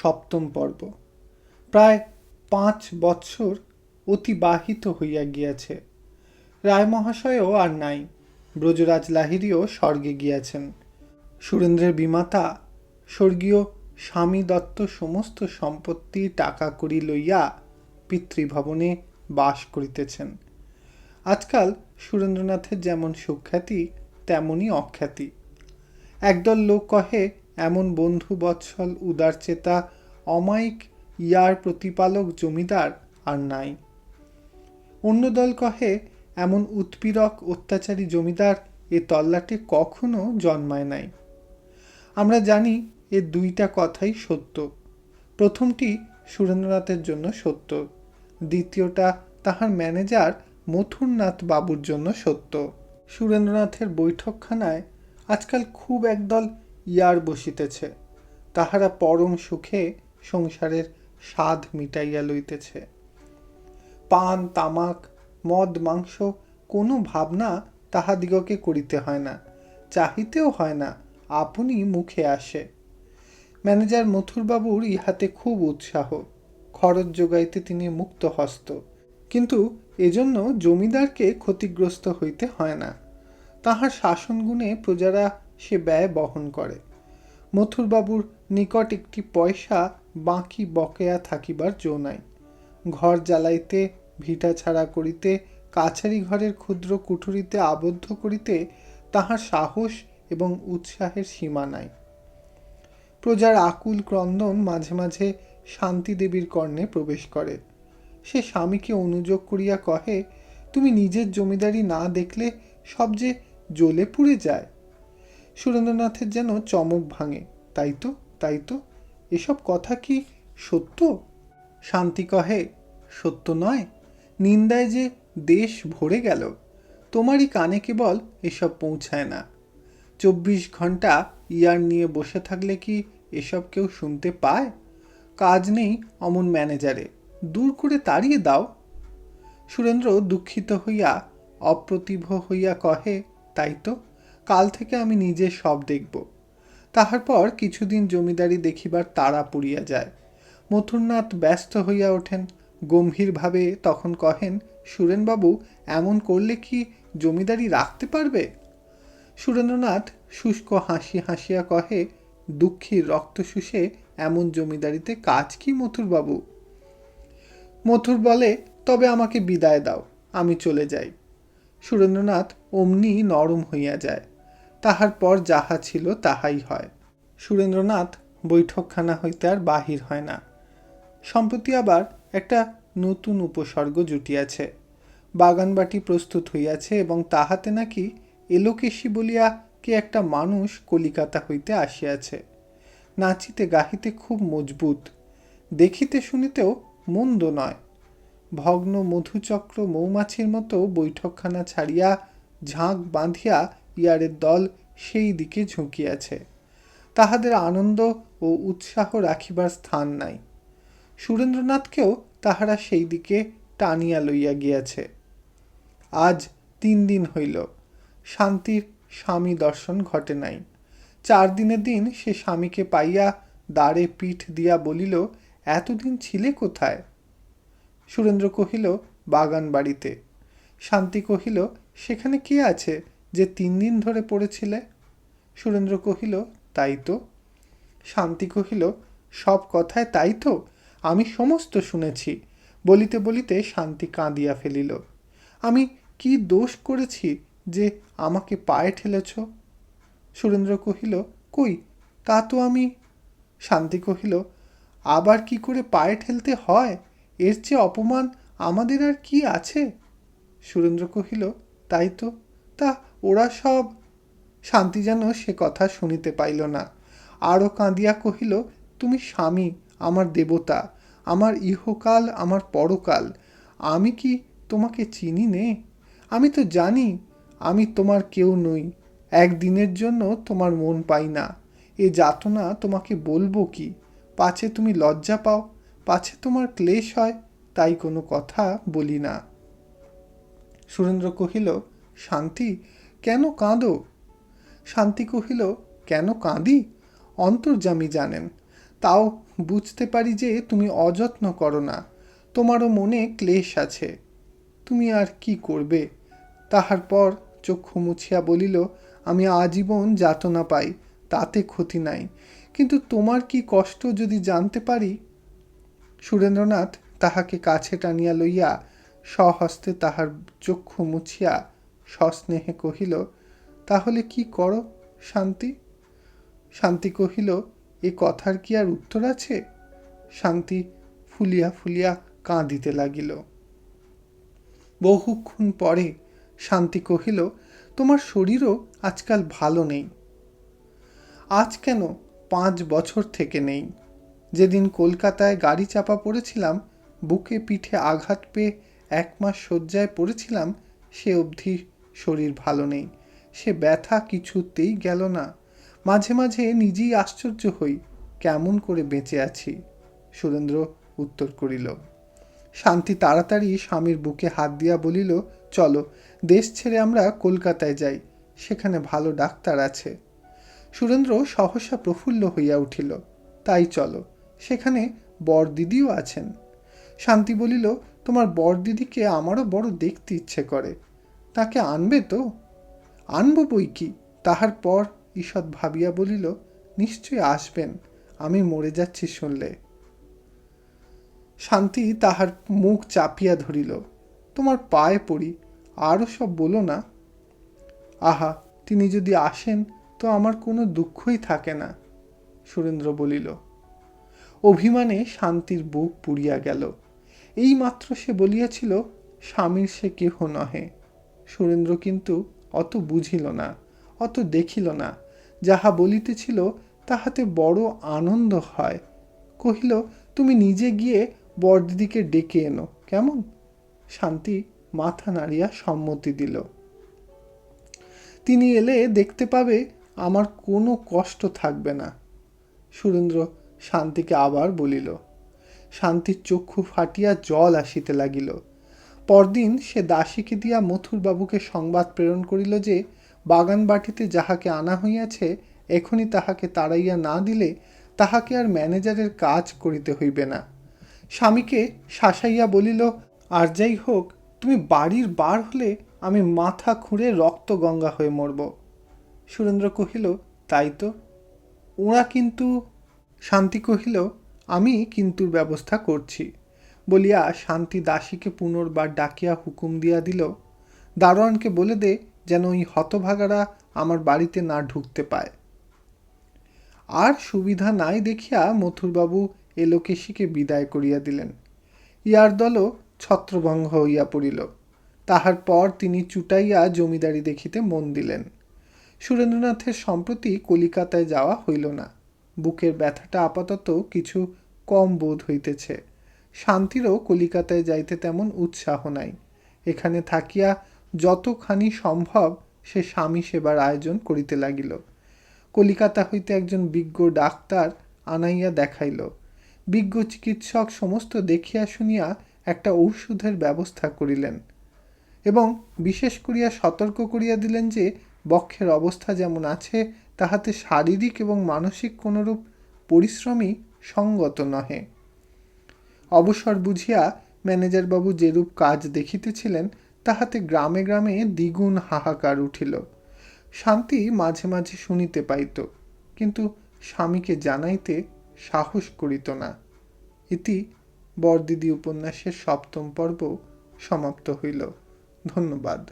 সপ্তম পর্ব। প্রায় পাঁচ বৎসর অতিবাহিত হইয়া গিয়াছে। রায় মহাশয়ও আর নাই। ব্রজরাজ লাহিড়িও স্বর্গে গিয়াছেন। সুরেন্দ্রের বিমাতা, স্বর্গীয় স্বামী দত্ত সমস্ত সম্পত্তি টাকা করি লইয়া পিতৃভবনে বাস করিতেছেন। আজকাল সুরেন্দ্রনাথের যেমন সুখ্যাতি তেমনই অখ্যাতি। একদল লোক কহে এমন বন্ধু বৎসল উদারচেতা অমায়িক ইয়ার প্রতিপালক জমিদার আর নাই। অন্য দল কহে, এমন উৎপীড়ক অত্যাচারী জমিদার এ তল্লাটে কখনো জন্মায় নাই। আমরা জানি এ দুইটা কথাই সত্য। প্রথমটি সুরেন্দ্রনাথের জন্য সত্য, দ্বিতীয়টা তাহার ম্যানেজার মথুরনাথ বাবুর জন্য সত্য। সুরেন্দ্রনাথের বৈঠকখানায় আজকাল খুব একদল ইয়ার বসিতেছে, তাহারা পরম সুখে সংসারের স্বাদ মিটাইয়া লইতেছে। পান, তামাক, মদ, মাংস কোনো ভাবনা তাহাদিগকে করিতে হয় না, চাহিতেও হয় না, আপনি মুখে আসে। ম্যানেজার মথুরবাবুর ইহাতে খুব উৎসাহ, খরচ যোগাইতে তিনি মুক্ত হস্ত, কিন্তু এজন্য জমিদারকে ক্ষতিগ্রস্ত হইতে হয় না। তাহার শাসনগুণে প্রজারা সে ব্যয় বহন করে। মথুরবাবুর নিকট একটি পয়সা বাকি বকেয়া থাকিবার জো নাই। ঘর জ্বালাইতে, ভিটা ছাড়া করিতে, কাছারি ঘরের ক্ষুদ্র কুঠুরিতে আবদ্ধ করিতে তাহার সাহস এবং উৎসাহের সীমা নাই। প্রজার আকুল ক্রন্দন মাঝে মাঝে শান্তি দেবীর কর্ণে প্রবেশ করে। সে স্বামীকে অনুযোগ করিয়া কহে, তুমি নিজের জমিদারি না দেখলে সব যে জ্বলে পুড়ে যায়? সুরেন্দ্রনাথের যেন চমক ভাঙে। তাই তো তাই তো। এসব কথা কি সত্য? শান্তি কহে, সত্য নয়। নিন্দায় যে দেশ ভরে গেল, তোমারই কানে কেবল এসব পৌঁছায় না। চব্বিশ ঘণ্টা ইয়ার নিয়ে বসে থাকলে কি এসব কেউ শুনতে পায়? কাজ নেই অমন ম্যানেজারে, দূর করে তাড়িয়ে দাও। সুরেন্দ্র দুঃখিত হইয়া, অপ্রতিভ হইয়া কহে, তাই তো। কাল থেকে আমি নিজে সব দেখব। তাহার পর কিছুদিন জমিদারি দেখিবার তাড়া পুড়িয়া যায়। মথুরনাথ ব্যস্ত হইয়া ওঠেন। গম্ভীরভাবে তখন কহেন, সুরেনবাবু, এমন করলে কি জমিদারি রাখতে পারবে? সুরেন্দ্রনাথ শুষ্ক হাসি হাসিয়া কহে, দুঃখীর রক্ত শুষে এমন জমিদারিতে কাজ কি মথুরবাবু? মথুর বলে, তবে আমাকে বিদায় দাও, আমি চলে যাই। সুরেন্দ্রনাথ অমনি নরম হইয়া যায়। তাহার পর যাহা ছিল তাহাই হয়। সুরেন্দ্রনাথ বৈঠকখানা হইতে আর বাহির হয় না। সম্প্রতি আবার একটা নতুন উপসর্গ জুটিয়াছে। বাগানবাটি প্রস্তুত হইয়াছে এবং তাহাতে নাকি এলোকেশী বলিয়া কে একটা মানুষ কলিকাতা হইতে আসিয়াছে। নাচিতে গাহিতে খুব মজবুত। দেখিতে শুনিতেও মন্দ নয়। ভগ্ন মধুচক্র মৌমাছির মতো বৈঠকখানা ছাড়িয়া ঝাঁক বাঁধিয়া ইয়ারের দল সেই দিকে ঝুঁকিয়াছে। তাহাদের আনন্দ ও উৎসাহ রাখিবার স্থান নাই। সুরেন্দ্রনাথকেও তাহারা সেই দিকে টানিয়া লইয়া গিয়াছে। আজ তিন দিন হইল, শান্তির স্বামী দর্শন ঘটে নাই। চার দিনের দিন সে স্বামীকে পাইয়া দাঁড়ে পিঠ দিয়া বলিল, এতদিন ছিলে কোথায়? সুরেন্দ্র কহিল বাগান বাড়িতে শান্তি কহিল, সেখানে কে আছে? যে তিন দিন ধরে পড়েছিলে? সুরেন্দ্র কহিল, তাই তো। শান্তি কহিল, সব কথায় তাই তো? আমি সমস্ত শুনেছি। বলিতে বলিতে শান্তি কাঁদিয়া ফেলিল। আমি কি দোষ করেছি যে আমাকে পায়ে ঠেলেছ? সুরেন্দ্র কহিল, কই, তা তো আমি। শান্তি কহিল, আবার কি করে পায়ে ঠেলতে হয়? এর চেয়ে অপমান আমাদের আর কি আছে? সুরেন্দ্র কহিল, তাই তো। তা ওরা সব শান্তি যেন সে কথা শুনিতে পাইল না। আরও কাঁদিয়া কহিল, তুমি স্বামী, আমার দেবতা, আমার ইহকাল, আমার পরকাল, আমি কি তোমাকে চিনি নে? আমি তো জানি, আমি তোমার কেউ নই, একদিনের জন্য তোমার মন পাই না। এ যাতনা তোমাকে বলব কি? পাছে তুমি লজ্জা পাও, পাছে তোমার ক্লেশ হয়, তাই কোনো কথা বলি না। সুরেন্দ্র কহিল, শান্তি কেন কাঁদো? শান্তি কহিল, কেন কাঁদি? অন্তর্জামী জানেন। তাও বুঝতে পারি যে তুমি অযত্ন করো না। তোমারও মনে ক্লেশ আছে। তুমি আর কি করবে? তাহার পর চক্ষু মুছিয়া বলিল, আমি আজীবন যাতনা পাই, তাতে ক্ষতি নাই। কিন্তু তোমার কি কষ্ট যদি জানতে পারি? সুরেন্দ্রনাথ তাহাকে কাছে টানিয়া লইয়া স্বহস্তে তাহার চক্ষু মুছিয়া সস্নেহে কহিল, তাহলে কি করো, শান্তি? শান্তি কহিল, এ কথার কি আর উত্তর আছে? শান্তি ফুলিয়া ফুলিয়া কাঁদিতে লাগিল। বহুক্ষণ পরে শান্তি কহিল, তোমার শরীরও আজকাল ভালো নেই। আজ কেন পাঁচ বছর থেকে নেই? যেদিন কলকাতায় গাড়ি চাপা পড়েছিলাম, বুকে পিঠে আঘাত পেয়ে এক মাস শয্যায় পড়েছিলাম, সে অবধি শরীর ভালো নেই। সে ব্যথা কিছুতেই গেল না। মাঝে মাঝে নিজেই আশ্চর্য হই, কেমন করে বেঁচে আছি? সুরেন্দ্র উত্তর করিল, শান্তি তাড়াতাড়ি স্বামীর বুকে হাত দিয়া বলিল, চলো, দেশ ছেড়ে আমরা কলকাতায় যাই, সেখানে ভালো ডাক্তার আছে। সুরেন্দ্র সহসা প্রফুল্ল হইয়া উঠিল, তাই চলো, সেখানে বরদিদিও আছেন। শান্তি বলিল, তোমার বরদিদিকে আমারও বড় দেখতে ইচ্ছে করে। তাকে আনবে তো? আনব বই কি? তাহার পর ঈষৎ ভাবিয়া বলিল নিশ্চয়ই আসবেন, আমি মরে যাচ্ছি শুনলে। শান্তি তাহার মুখ চাপিয়া ধরিল, তোমার পায়ে পড়ি আরও সব বলো না। আহা, তিনি যদি আসেন, তো আমার কোনো দুঃখই থাকে না, সুরেন্দ্র বলিল। অভিমানে শান্তির বুক পুড়িয়া গেল। এই মাত্র সে বলিয়াছিল, স্বামীর সে কেহ নহে। সুরেন্দ্র কিন্তু অত বুঝিল না, অত দেখিল না। যাহা বলিতেছিল, তাহাতে বড় আনন্দ হয়। কহিল, তুমি নিজে গিয়ে বরদিদিকে ডেকে এনো, কেমন? শান্তি মাথা নাড়িয়া সম্মতি দিল। তিনি এলে দেখতে পাবে, আমার কোনো কষ্ট থাকবে না। সুরেন্দ্র শান্তিকে আবার বলিল। শান্তির চক্ষু ফাটিয়া জল আসিতে লাগিল। পরদিন সে দাসীকে দিয়া মথুরবাবুকে সংবাদ প্রেরণ করিল যে বাগান বাটিতে যাহাকে আনা হইয়াছে, এখনই তাহাকে তাড়াইয়া না দিলে তাহাকে আর ম্যানেজারের কাজ করিতে হইবে না। স্বামীকে শাসাইয়া বলিল, আর যাই হোক, তুমি বাড়ির বার হলে আমি মাথা খুঁড়ে রক্ত গঙ্গা হয়ে মরব। সুরেন্দ্র কহিল, তাই তো। ওরা কিন্তু শান্তি কহিল, আমি কিন্তু ব্যবস্থা করছি। বলিয়া শান্তি দাসীকে পুনর্বার ডাকিয়া হুকুম দিয়া দিল, দারোয়ানকে বলে দে যেন ওই হতভাগারা আমার বাড়িতে না ঢুকতে পায়। আর সুবিধা নাই দেখিয়া মথুরবাবু এলোকেশীকে বিদায় করিয়া দিলেন। ইহার দলও ছত্রভঙ্গ হইয়া পড়িল। তাহার পর তিনি চুটাইয়া জমিদারি দেখিতে মন দিলেন। সুরেন্দ্রনাথের সম্প্রতি কলিকাতায় যাওয়া হইল না। বুকের ব্যথাটা আপাতত কিছু কম বোধ হইতেছে। শান্তিরও কলিকাতায় যাইতে তেমন উৎসাহ নাই। এখানে থাকিয়া যতখানি সম্ভব সে স্বামী সেবার আয়োজন করিতে লাগিল। কলিকাতা হইতে একজন বিজ্ঞ ডাক্তার আনাইয়া দেখাইল। বিজ্ঞ চিকিৎসক সমস্ত দেখিয়া শুনিয়া একটা ঔষধের ব্যবস্থা করিলেন এবং বিশেষ করিয়া সতর্ক করিয়া দিলেন যে, বক্ষের অবস্থা যেমন আছে, তাহাতে শারীরিক এবং মানসিক কোনরূপ পরিশ্রমই সঙ্গত নহে। অবসর বুঝিয়া ম্যানেজারবাবু যেরূপ কাজ দেখিতেছিলেন, তাহাতে গ্রামে গ্রামে দ্বিগুণ হাহাকার উঠিল। শান্তি মাঝে মাঝে শুনিতে পাইত, কিন্তু স্বামীকে জানাইতে সাহস করিত না। ইতি বরদিদি উপন্যাসের সপ্তম পর্ব সমাপ্ত হইল। ধন্যবাদ।